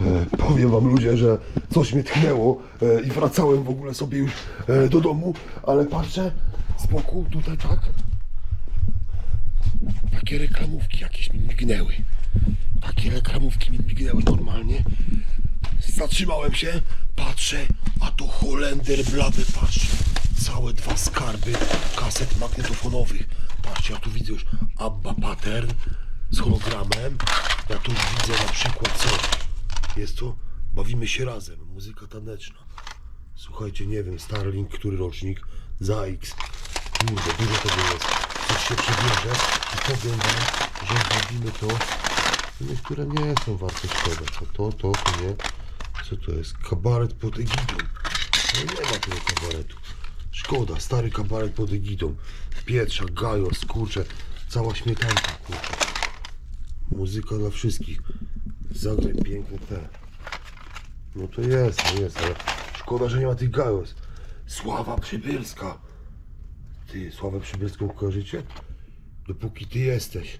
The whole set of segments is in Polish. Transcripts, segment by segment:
E, powiem wam ludzie, że coś mnie tchnęło e, i wracałem w ogóle sobie już e, do domu, ale patrzę z boku tutaj tak. Takie reklamówki jakieś mi mignęły. Takie reklamówki mi mignęły normalnie. Zatrzymałem się, patrzę, a to Holender blady, patrzcie. Całe dwa skarby kaset magnetofonowych. Patrzcie, ja tu widzę już Abba Pattern z hologramem. Ja tu już widzę na przykład co? Jest to Bawimy się razem, muzyka taneczna. Słuchajcie, nie wiem, Starlink, który rocznik, za X. Kurde, dużo tego jest. Coś się przybierze i powiem wam, że bawimy to. Niektóre nie są warte szkoda. To, to, to, nie. Co to jest? Kabaret pod egidą. No nie ma tego kabaretu. Szkoda, stary kabaret pod egidą. Pietrza, gajos, kurczę. Cała śmietanka, kurczę. Muzyka dla wszystkich. Zagraj piękne te. No to jest, no jest, ale szkoda, że nie ma tych gajos. Sława Przybylska. Ty, Sławę Przybylską kojarzycie? Dopóki ty jesteś.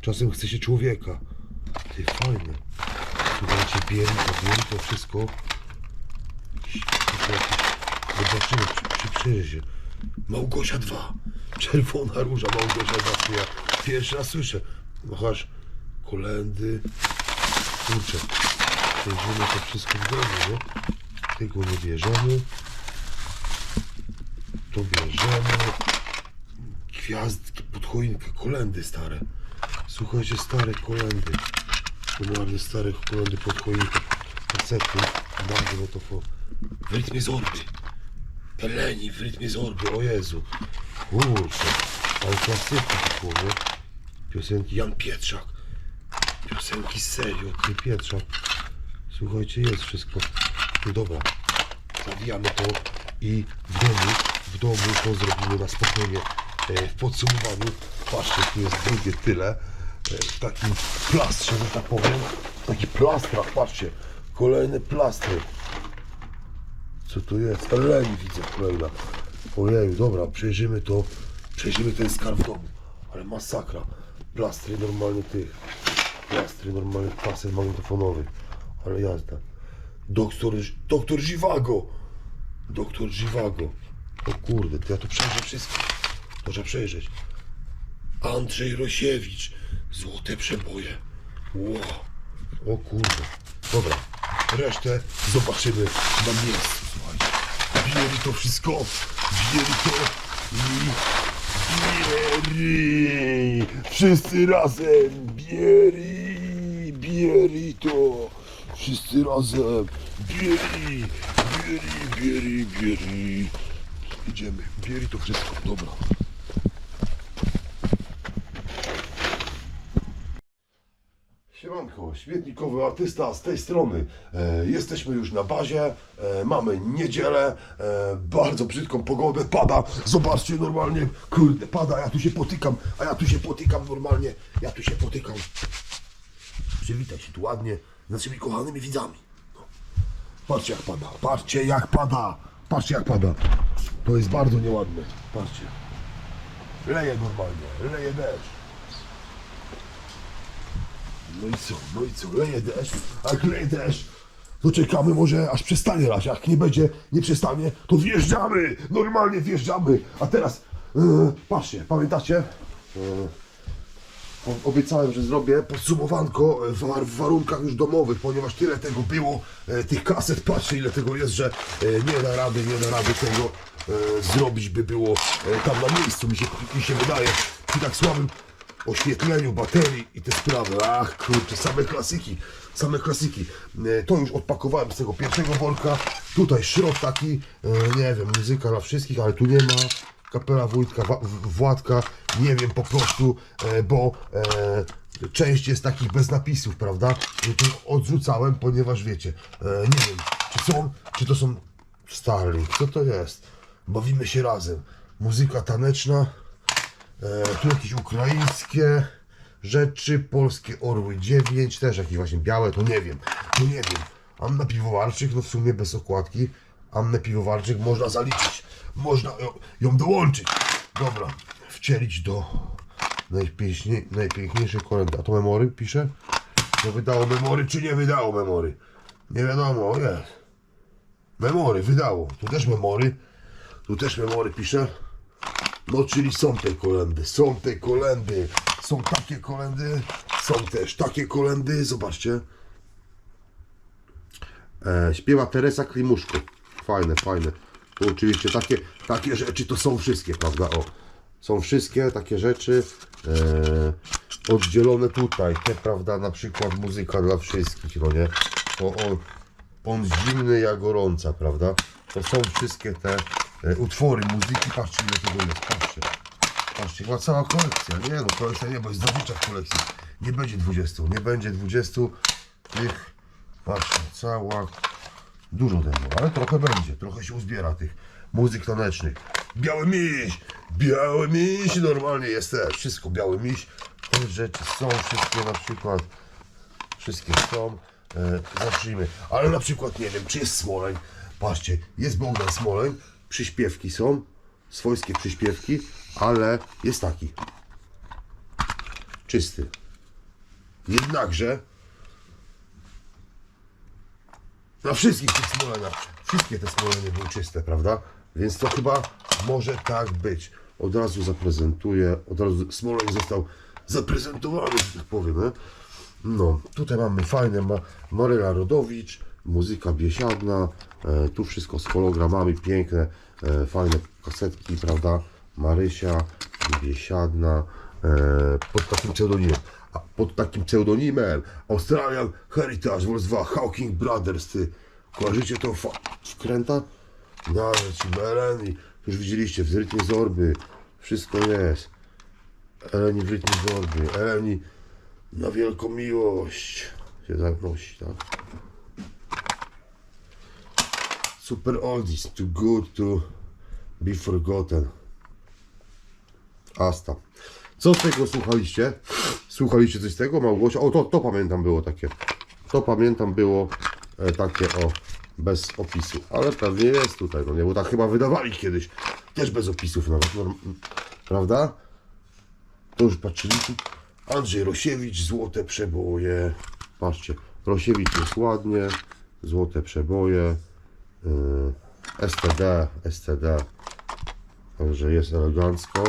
Czasem chce się człowieka. Ty, fajne. Słuchajcie, bieli to, wszystko. Zobaczymy przy, przy przyjeździe. Małgosia 2. Czerwona róża Małgosia 2. Ja pierwszy raz słyszę. Machasz kolendy. Kurczę. Przejdziemy to wszystko w domu, nie? Tego nie bierzemy. To bierzemy. Gwiazdki pod choinkę, kolendy stare. Słuchajcie, stare kolendy. Normalnie stare kolendy pod choinkę. Kasety. Bardzo to. W rytmie zorby. Eleni w rytmie zorby, o Jezu. Kurczę. Ale klasyki to było? Piosenki Jan Pietrzak. Piosenki serio, ty Pietrzak. Słuchajcie, jest wszystko. No dobra. Zawijamy to i w domu, w domu to zrobimy na spokojnie e, w podsumowaniu. Patrzcie, tu jest drugie tyle. E, w takim plastrze, że tak powiem. Taki plastrach, patrzcie. Kolejne plastry. Co tu jest? Eleni widzę kolejna. Ojeju, dobra, przejrzymy to. Przejrzymy ten skarb w domu. Ale masakra. Plastry normalnie tych. Plastry normalnie kaset magnetofonowych. Ale jazda. Doktor, doktor Zivago. Doktor Zivago. O kurde, to ja to przejrzę wszystko. To trzeba przejrzeć. Andrzej Rosiewicz. Złote przeboje. Wow. O kurde. Dobra. Resztę zobaczymy na miejscu, słuchajcie. Bierz to wszystko. Bierz to i bierz. Wszyscy razem. Bierz. Bierz to. Wszyscy razem. Bierz. Bierz, bierz, bierz. Idziemy. Bierz to wszystko. Dobra. Siemanko, śmietnikowy artysta z tej strony. E, jesteśmy już na bazie, e, mamy niedzielę, e, bardzo brzydką pogodę, pada, zobaczcie normalnie, kurde, pada, ja tu się potykam, a ja tu się potykam normalnie, ja tu się potykam. Przywitaj się tu ładnie z naszymi kochanymi widzami. No. Patrzcie jak pada, patrzcie jak pada, patrzcie jak pada. To jest bardzo nieładne, patrzcie. Leje normalnie, leje deszcz. No i co, no i co, leje deszcz, jak leje deszcz, to czekamy może aż przestanie lać, jak nie będzie, nie przestanie, to wjeżdżamy, normalnie wjeżdżamy, a teraz, e, patrzcie, pamiętacie, o- obiecałem, że zrobię podsumowanko e, w, w warunkach już domowych, ponieważ tyle tego było, tych kaset, patrzcie ile tego jest, że nie da rady, nie da rady tego zrobić by było tam na miejscu, mi się, mi się wydaje, przy tak słabym oświetleniu, baterii i te sprawy. Ach kurczę, same klasyki, same klasyki. E, To już odpakowałem z tego pierwszego worka. Tutaj szrot taki, e, nie wiem, muzyka dla wszystkich, ale tu nie ma. Kapela Wójtka, Władka, nie wiem po prostu, e, bo część jest takich bez napisów, prawda? To odrzucałem, ponieważ wiecie, nie wiem, czy są, czy to są Starlink, co to jest? Bawimy się razem. Muzyka taneczna, tu jakieś ukraińskie rzeczy, polskie Orły 9, też jakieś właśnie białe, to nie wiem, to nie wiem. Anna Piwowarczyk, no w sumie bez okładki. Annę Piwowarczyk można zaliczyć, można ją, ją dołączyć. Dobra, wcielić do najpiękniej, najpiękniejszej kolendy. A to memory pisze? To wydało memory, czy nie wydało memory? Nie wiadomo, jest. Memory, wydało. Tu też memory. Tu też memory pisze. No, czyli są te kolendy, są te kolendy. Są takie kolendy, są też takie kolendy. Zobaczcie. E, śpiewa Teresa Klimuszko. Fajne, fajne. Tu oczywiście takie, takie rzeczy to są wszystkie, prawda? O, są wszystkie takie rzeczy e, oddzielone tutaj. Te, prawda, na przykład muzyka dla wszystkich, no nie? O, on, on zimny, ja gorąca, prawda? To są wszystkie te utwory muzyki. Patrzcie, ile tego jest, patrzcie. Patrzcie, chyba cała kolekcja. Nie no, kolekcja nie, bo jest zawicza w kolekcji. Nie będzie 20, nie będzie 20 tych. Patrzcie, cała. Dużo tego, ale trochę będzie. Trochę się uzbiera tych muzyk tanecznych. Biały miś! Biały miś! Normalnie jest też. Wszystko biały miś. Te rzeczy są wszystkie na przykład. Wszystkie są. E, zacznijmy. Ale na przykład nie wiem, czy jest Smoleń. Patrzcie, jest Bogdan Smoleń. Przyśpiewki są. Swojskie przyśpiewki, ale jest taki. Czysty. Jednakże na wszystkich tych smoleniach, wszystkie te smolenie były czyste, prawda? Więc to chyba może tak być. Od razu zaprezentuję, od razu smoleń został zaprezentowany, że tak powiem. Nie? No, tutaj mamy fajne ma Maryla Rodowicz, muzyka biesiadna, e, tu wszystko z hologramami, piękne, e, fajne kasetki, prawda? Marysia, biesiadna, e, pod takim pseudonimem. A pod takim pseudonimem Australian Heritage Vol. 2 Hawking Brothers, ty. Kojarzycie fa- wkręta? Nawet ci Eleni, już widzieliście, w rytmie Zorby, wszystko jest. Eleni w rytmie Zorby, Eleni na wielką miłość się zaprosi, tak? Super oldies, too good to be forgotten. Asta. Co z tego słuchaliście? Słuchaliście coś z tego, Małgosia? O, to, to pamiętam było takie. To pamiętam było e, takie o, bez opisu. Ale pewnie jest tutaj, no nie? Bo tak chyba wydawali kiedyś. Też bez opisów nawet, norm- prawda? To już patrzyliśmy. Andrzej Rosiewicz, złote przeboje. Patrzcie, Rosiewicz jest ładnie. Złote przeboje. Yy, STD, STD. Także jest elegancko.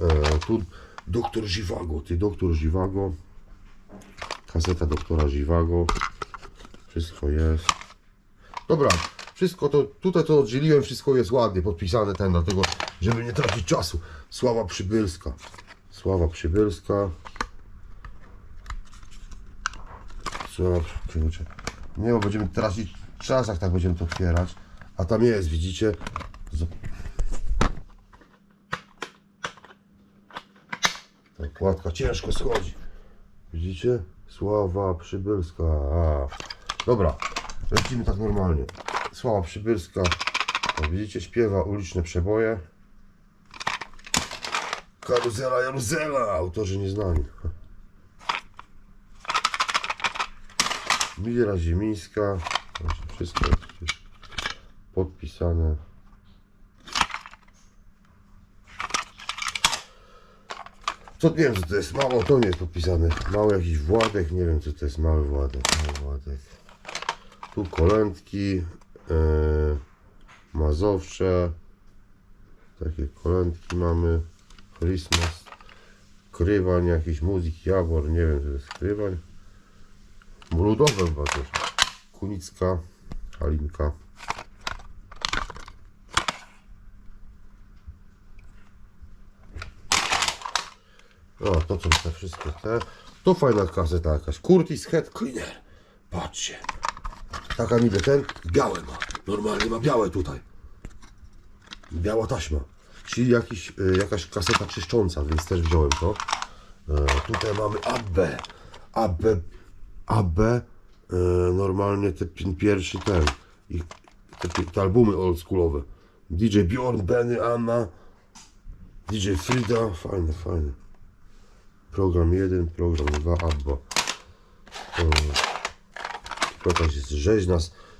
E, tu doktor Ziwago, ty doktor Ziwago. Kaseta doktora Ziwago. Wszystko jest. Dobra, wszystko to, tutaj to oddzieliłem, wszystko jest ładnie podpisane ten, dlatego, żeby nie tracić czasu. Sława Przybylska. Sława Przybylska. Sława Przybylska. Nie, bo będziemy tracić czas, jak tak będziemy to otwierać. A tam jest, widzicie? Ta kładka ciężko schodzi. Widzicie? Sława Przybylska. A. Dobra, lecimy tak normalnie. Sława Przybylska. Widzicie, śpiewa uliczne przeboje. Karuzela Jaruzela, autorzy nieznani. Mira Ziemińska. Wszystko jest przecież podpisane. Co nie wiem co to jest, mało to nie jest podpisane. Mały jakiś Władek, nie wiem co to jest mały Władek. Mały Władek. Tu kolędki, yy, Mazowsze, takie kolędki mamy, Christmas, Krywań, jakiś muzyk, Jawor, nie wiem co to jest Krywań. Ludowe chyba też. Kunicka, Halinka. O, to są te wszystkie te. To fajna kaseta jakaś. Curtis Head Cleaner. Patrzcie. Taka niby ten. Białe ma. Normalnie ma białe tutaj. Biała taśma. Czyli jakiś, y, jakaś kaseta czyszcząca, więc też wziąłem to. E, tutaj mamy AB. AB. AB. E, normalnie te pi- pierwszy ten. Ich, te, te albumy oldschoolowe. DJ Bjorn, Benny, Anna. DJ Frida. Fajne, fajne. Program 1, program 2, Abba. Jakaś jest rzeźnia,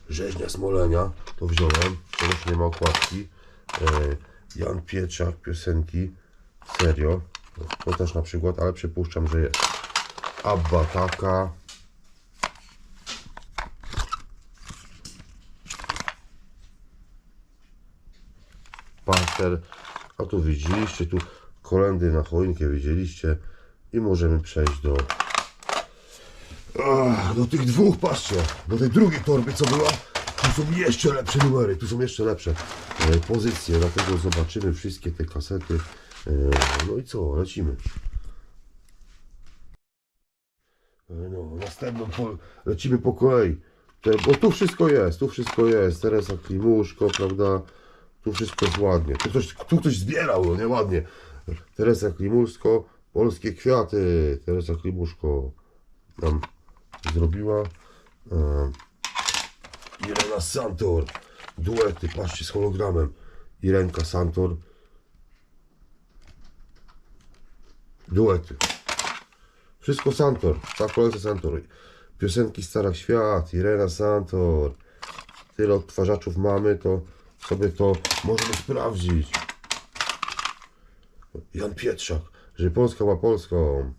rzeźnia Smolenia, to wziąłem, to już nie ma okładki. E, Jan Pietrzak, piosenki, serio, to też na przykład, ale przypuszczam, że jest. Abba taka, A tu widzieliście, tu kolendy na choinkę widzieliście. I możemy przejść do do tych dwóch, patrzcie, do tej drugiej torby, co była, tu są jeszcze lepsze numery, tu są jeszcze lepsze e, pozycje, dlatego zobaczymy wszystkie te kasety. E, no i co, lecimy. E, no, następną, po, lecimy po kolei. Bo tu wszystko jest, tu wszystko jest, Teresa Klimuszko, prawda, tu wszystko jest ładnie, tu ktoś, tu ktoś zbierał, no nie ładnie. Teresa Klimuszko, Polskie Kwiaty, Teresa Klimuszko nam zrobiła. E, Irena Santor, duety, patrzcie z hologramem. Irenka Santor, duety. Wszystko Santor, ta kolekcja Santor. Piosenki Starach Świat, Irena Santor. Tyle odtwarzaczów mamy, to sobie to możemy sprawdzić. Jan Pietrzak, że Polska ma Polską.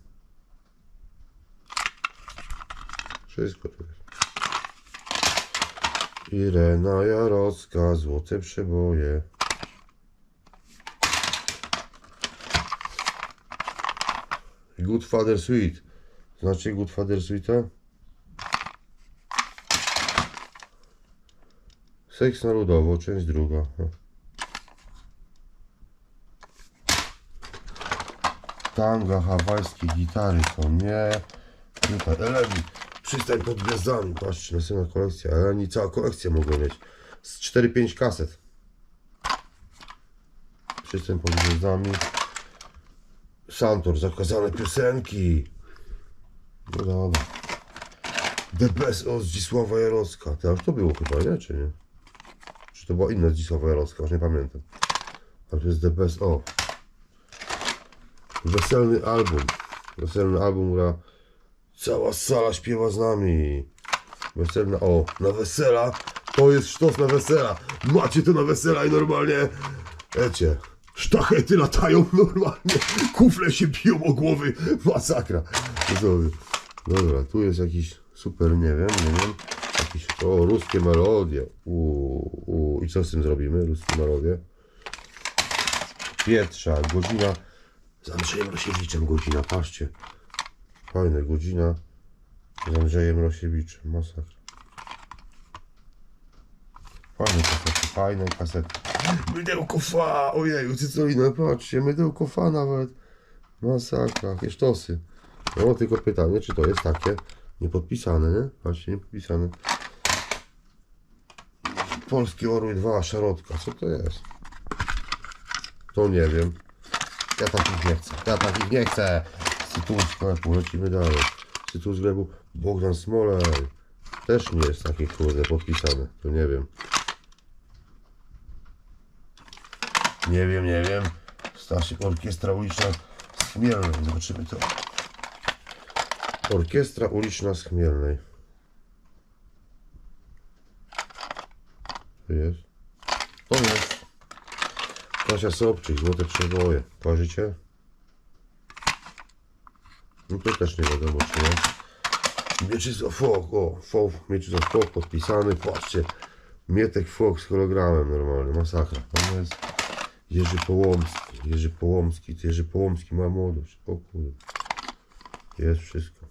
Wszystko tu jest. Irena Jarocka, złote przeboje. Good Father Sweet. Znacie Good Father Sweeta? Seks na część druga. Tanga, hawajskie gitary są, nie. Tutaj Eleni, przystań pod gwiazdami, patrzcie, następna kolekcja. Eleni, cała kolekcja mogą mieć. Z 4-5 kaset. Przystań pod gwiazdami. Santor, zakazane piosenki. No dobra. The Best od Zdzisława Jarocka. To już to było chyba, nie? Czy nie? To była inna Zdzisława Jarocka? Już nie pamiętam. Ale to jest The Best of. Weselny album. Weselny album, która cała sala śpiewa z nami. Weselna, o, na wesela. To jest sztos na wesela. Macie to na wesela i normalnie, wiecie, sztachety latają normalnie. Kufle się biją o głowy. Masakra. Widzowie. Dobra, tu jest jakiś super, nie wiem, nie wiem. Jakieś, o, ruskie melodie. Uu. I co z tym zrobimy? Ruskie melodie. Pietrza, godzina z Andrzejem Rosiewiczem godzina, patrzcie. Fajna godzina z Andrzejem Rosiewiczem, masakra. Fajne kasety, fajne kasety. Mydełko fa, ojeju, cycolina, patrzcie, mydełko fa nawet. Masakra, jakie sztosy. No tylko pytanie, czy to jest takie niepodpisane, nie? Patrzcie, niepodpisane. Polskie Orły 2, szarotka, co to jest? To nie wiem. Ja takich nie chcę. Ja takich nie chcę. Z tytułu sklepu lecimy dalej. Z tytułu sklepu Bogdan Smolej. Też nie jest takie kurde podpisane. To nie wiem. Nie wiem, nie wiem. Stasiek Orkiestra Uliczna z Chmielnej. Zobaczymy to. Orkiestra Uliczna z Chmielnej. To jest. To jest. Kasia Sobczyk, Złote Przeboje. Kojarzycie? No to też nie wiadomo czy jest. Mieczysław Fok, o, Fok, Mieczysław Fok podpisany, patrzcie. Mietek Fok z hologramem normalnie, masakra. Tam jest Jerzy Połomski, Jerzy Połomski, ty Jerzy Połomski ma młodość, o kurde. Jest wszystko.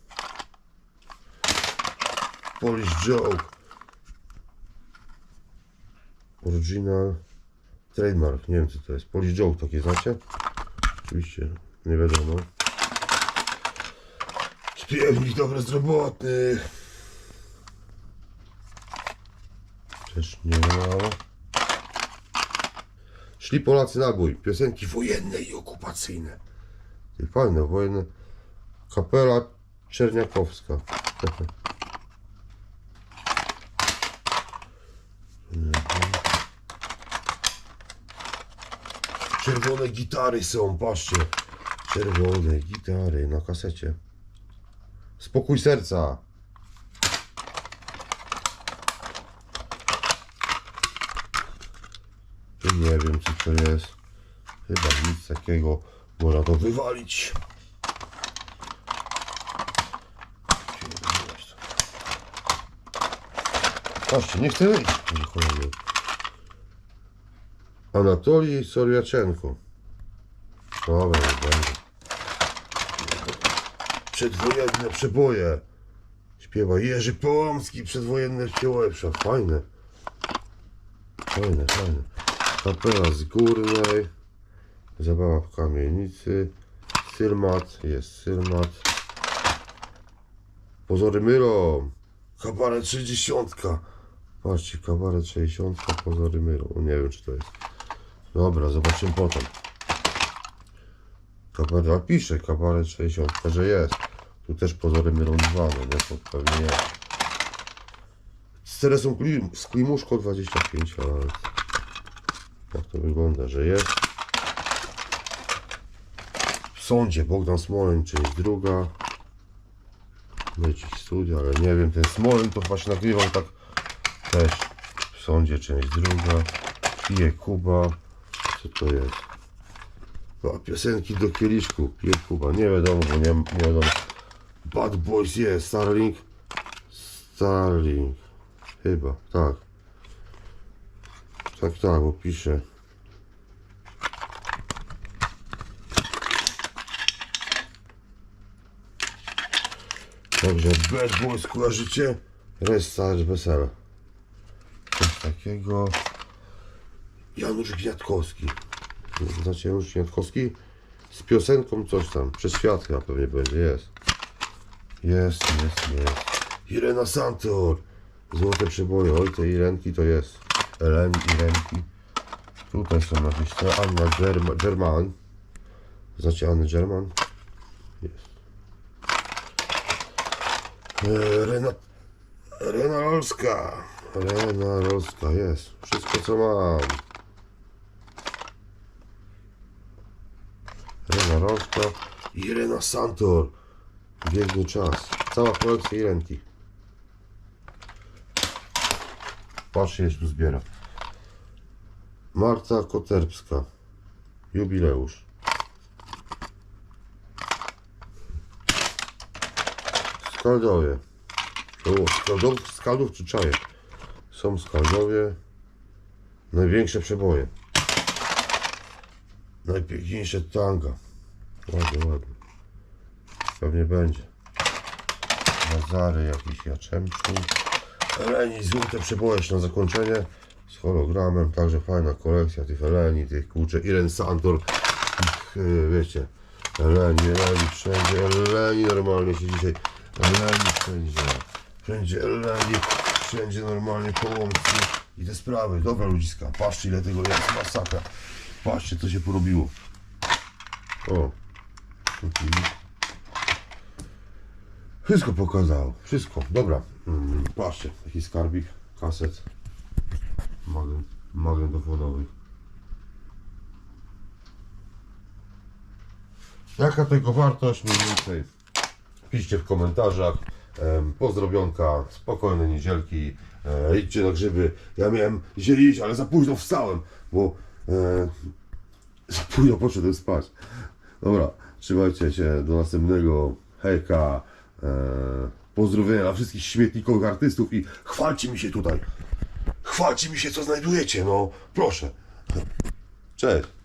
Polish Joke. Original. Trademark, nie wiem co to jest. Polish Joke takie znacie? Oczywiście, nie wiadomo. Śpiewnik dobre zdrowotny. Też nie ma. Szli Polacy na bój. Piosenki wojenne i okupacyjne. Fajne, wojenne. Kapela Czerniakowska. Czerwone gitary są, patrzcie. Czerwone gitary na kasecie. Spokój serca. Nie wiem co to jest. Chyba nic takiego. Można to wywalić. Patrzcie, nie chcę wyjść. Anatolii Soriaczenko. Dobra, będzie. Przedwojenne przeboje. Śpiewa Jerzy Połomski, przedwojenne przeboje. Fajne. Fajne, fajne. Kapela z Górnej. Zabawa w kamienicy. Sylmat, jest Sylmat. Pozory mylą. Kabaret 60. Patrzcie, kabaret 60, pozory mylą. Nie wiem, czy to jest. Dobra, zobaczymy potem. Kabaret, a pisze kabaret 60, że jest. Tu też pozory mylą dwa, no nie, to pewnie jest. Z Teresą z Klimuszko 25 lat. Jak to wygląda, że jest. W sądzie Bogdan Smoleń, część druga. Leci studia, ale nie wiem, ten Smoleń to się nagrywał tak też. W sądzie część druga. Pije Kuba. Co to jest? A, piosenki do kieliszku. Kuba. Nie wiadomo, bo nie, nie wiadomo. Bad Boys jest. Starlink. Starlink. Chyba, tak. Tak, tak, bo pisze. Dobrze, Bad Boys kojarzycie? Restart wesela. Coś takiego. Janusz Gniatkowski. Znacie Janusz Gniatkowski? Z piosenką coś tam. Przez światła pewnie będzie. Jest. Jest, jest, jest. Irena Santor. Złote przeboje. Oj, te Irenki to jest. Eleni, Irenki. Tutaj są jakieś te. Anna Germa, German. Znacie Annę German? Jest. E, Rena, Rena Rolska. Rena Rolska jest. Wszystko co mam. Rena Rolska i Rena Santor. Biegnie czas. Cała kolekcja Irenki. Patrzcie, tu zbiera. Marta Koterbska. Jubileusz. Skaldowie. Skaldów, skaldów czy czajek? Są skaldowie. Największe przeboje. Najpiękniejsze tanga. Ładnie, ładnie. Pewnie będzie. Nazary jakiś Jaczemczyn. Eleni, złote przeboje jeszcze na zakończenie. Z hologramem, także fajna kolekcja tych Eleni, tych kurczę, Iren Santor. Ich, yy, wiecie, Eleni, Eleni, wszędzie Eleni normalnie się dzisiaj. Eleni wszędzie. Wszędzie Eleni, wszędzie normalnie połączki i te sprawy. Dobra ludziska, patrzcie ile tego jest, masakra. Patrzcie co się porobiło. O. Wszystko pokazało. Wszystko. Dobra. Mm, patrzcie, taki skarbik, kaset. Magen, magnetofonowy. Jaka tego wartość mniej więcej? Piszcie w komentarzach. Pozdrowionka, spokojne niedzielki. E, idźcie na grzyby. Ja miałem dzisiaj iść, ale za późno wstałem, bo za późno poszedłem spać. Dobra, trzymajcie się. Do następnego. Hejka. E, pozdrowienia dla wszystkich śmietnikowych artystów i chwalcie mi się tutaj. Chwalcie mi się, co znajdujecie, no proszę. Cześć.